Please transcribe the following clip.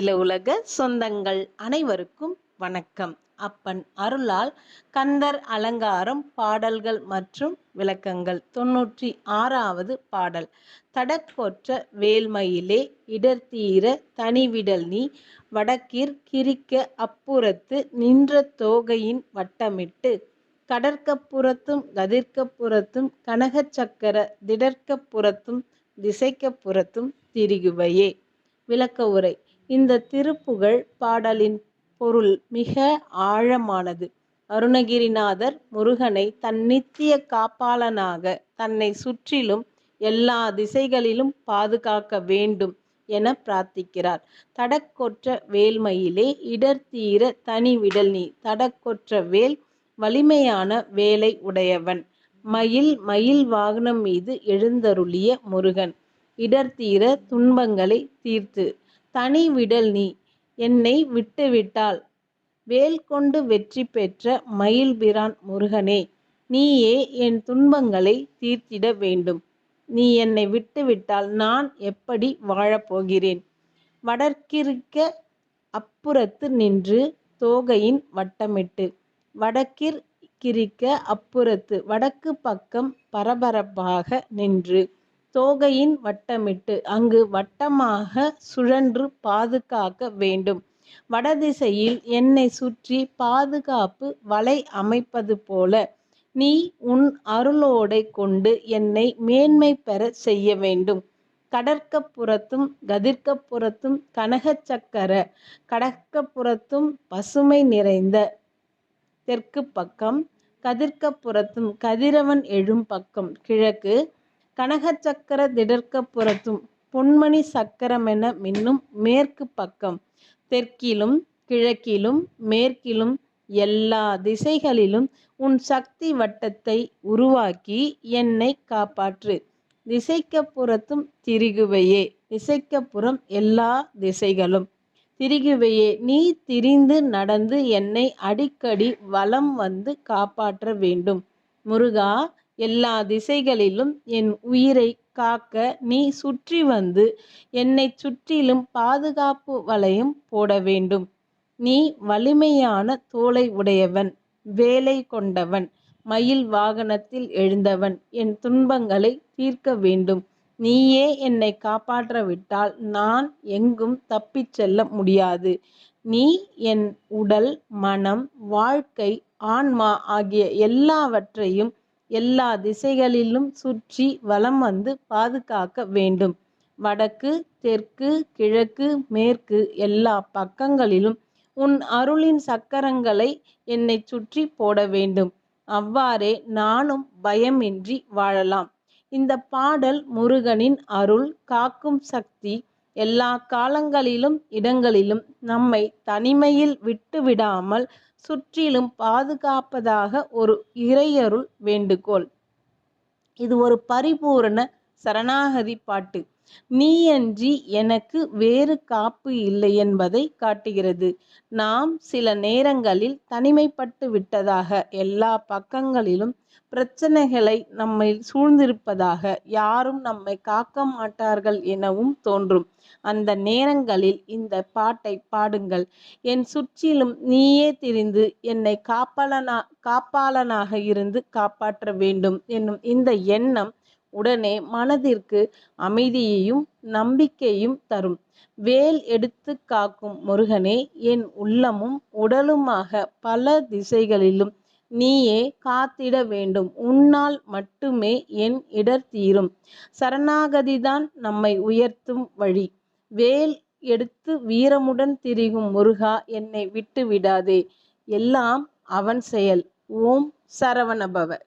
அகில உலக சொந்தங்கள் அனைவருக்கும் வணக்கம். அப்பன் அருளால் கந்தர் அலங்காரம் பாடல்கள் மற்றும் விளக்கங்கள். தொன்னூற்றி ஆறாவது பாடல். தடக்கோற்ற வேல்மையிலே இடர்த்தீர தனிவிடல் நீ வடக்கிற் கிரிக்க அப்புறத்து நின்ற தோகையின் வட்டமிட்டு கடற்கப்புறத்தும் கதிர்க்கப்புறத்தும் கனகச்சக்கர திடற்கப்புறத்தும் திசைக்கப்புறத்தும் திரிகுவையே. விளக்க உரை. இந்த திருப்புகழ் பாடலின் பொருள் மிக ஆழமானது. அருணகிரிநாதர் முருகனை தன் நித்திய காப்பாளனாக தன்னை சுற்றிலும் எல்லா திசைகளிலும் பாதுகாக்க வேண்டும் என பிரார்த்திக்கிறார். தடக்கொற்ற வேல்மயிலே இடர்தீர தனி விடல் நீ தடக்கொற்ற வேல் வலிமையான வேலை உடையவன். மயில் மயில் வாகனம் மீது எழுந்தருளிய முருகன் இடர்தீர துன்பங்களை தீர்த்து தனி விடல் நீ. என்னை விட்டுவிட்டால் வேல் கொண்டு வெற்றி பெற்ற மயில்பிரான் முருகனே நீயே என் துன்பங்களை தீர்த்திட வேண்டும். நீ என்னை விட்டுவிட்டால் நான் எப்படி வாழப்போகிறேன்? வடக்கிருக்க அப்புறத்து நின்று தோகையின் வட்டமிட்டு வடக்கிற்கிரிக்க அப்புறத்து வடக்கு பக்கம் பரபரப்பாக நின்று தோகையின் வட்டமிட்டு அங்கு வட்டமாக சுழன்று பாதுகாக்க வேண்டும். வடதிசையில் என்னை சுற்றி பாதுகாப்பு வலை அமைப்பது போல நீ உன் அருளோடை கொண்டு என்னை மேன்மை பெற செய்ய வேண்டும். கடற்கப்புறத்தும் கதிர்க்கப்புறத்தும் கனகச் சக்கர கடற்கப்புறத்தும் பசுமை நிறைந்த தெற்கு பக்கம் கதிர்க்கப்புறத்தும் கதிரவன் எழும் பக்கம் கிழக்கு கனகச்சக்கர திடற்கப்புறத்தும் பொன்மணி சக்கரமென மின்னும் மேற்கு பக்கம். தெற்கிலும் கிழக்கிலும் மேற்கிலும் எல்லா திசைகளிலும் உன் சக்தி வட்டத்தை உருவாக்கி என்னை காப்பாற்று. திசைக்கப்புறத்தும் திரிகுவையே. திசைக்கப்புறம் எல்லா திசைகளும். திரிகுவையே நீ திரிந்து நடந்து என்னை அடிக்கடி வலம் வந்து காப்பாற்ற வேண்டும். முருகா எல்லா திசைகளிலும் என் உயிரை காக்க நீ சுற்றி வந்து என்னை சுற்றிலும் பாதுகாப்பு வளையம் போட வேண்டும். நீ வலிமையான தோலை உடையவன் வேலை கொண்டவன் மயில் வாகனத்தில் எழுந்தவன் என் துன்பங்களை தீர்க்க வேண்டும். நீயே என்னை காப்பாற்றவிட்டால் நான் எங்கும் தப்பிச் செல்ல முடியாது. நீ என் உடல் மனம் வாழ்க்கை ஆன்மா ஆகிய எல்லாவற்றையும் எல்லா திசைகளிலும் சுற்றி வலம் வந்து பாதுகாக்க வேண்டும். வடக்கு தெற்கு கிழக்கு மேற்கு எல்லா பக்கங்களிலும் உன் அருளின் சக்கரங்களை என்னை சுற்றி போட வேண்டும். அவ்வாறே நானும் பயமின்றி வாழலாம். இந்த பாடல் முருகனின் அருள் காக்கும் சக்தி எல்லா காலங்களிலும் இடங்களிலும் நம்மை தனிமையில் விட்டுவிடாமல் சுற்றிலும் பாதுகாப்பதாக ஒரு இறையருள் வேண்டுகோள். இது ஒரு பரிபூரண சரணாகதி பாட்டு. நீயன்றி எனக்கு வேறு காப்பு இல்லை என்பதை காட்டுகிறது. நாம் சில நேரங்களில் தனிமைப்பட்டு விட்டதாக எல்லா பக்கங்களிலும் பிரச்சனைகளை நம்மை சூழ்ந்திருப்பதாக யாரும் நம்மை காக்க மாட்டார்கள் எனவும் தோன்றும். அந்த நேரங்களில் இந்த பாட்டை பாடுங்கள். என் சுற்றிலும் நீயே திரிந்து என்னை காப்பாளனா காப்பாளனாக இருந்து காப்பாற்ற வேண்டும். என்னும் இந்த எண்ணம் உடனே மனதிற்கு அமைதியையும் நம்பிக்கையும் தரும். வேல் எடுத்து காக்கும் முருகனே என் உள்ளமும் உடலுமாக பல திசைகளிலும் நீயே காத்திட வேண்டும். உன்னால் மட்டுமே என் இடர் தீரும். சரணாகதிதான் நம்மை உயர்த்தும் வழி. வேல் எடுத்து வீரமுடன் திரிகும் முருகா என்னை விட்டு விடாதே. எல்லாம் அவன் செயல். ஓம் சரவணபவ.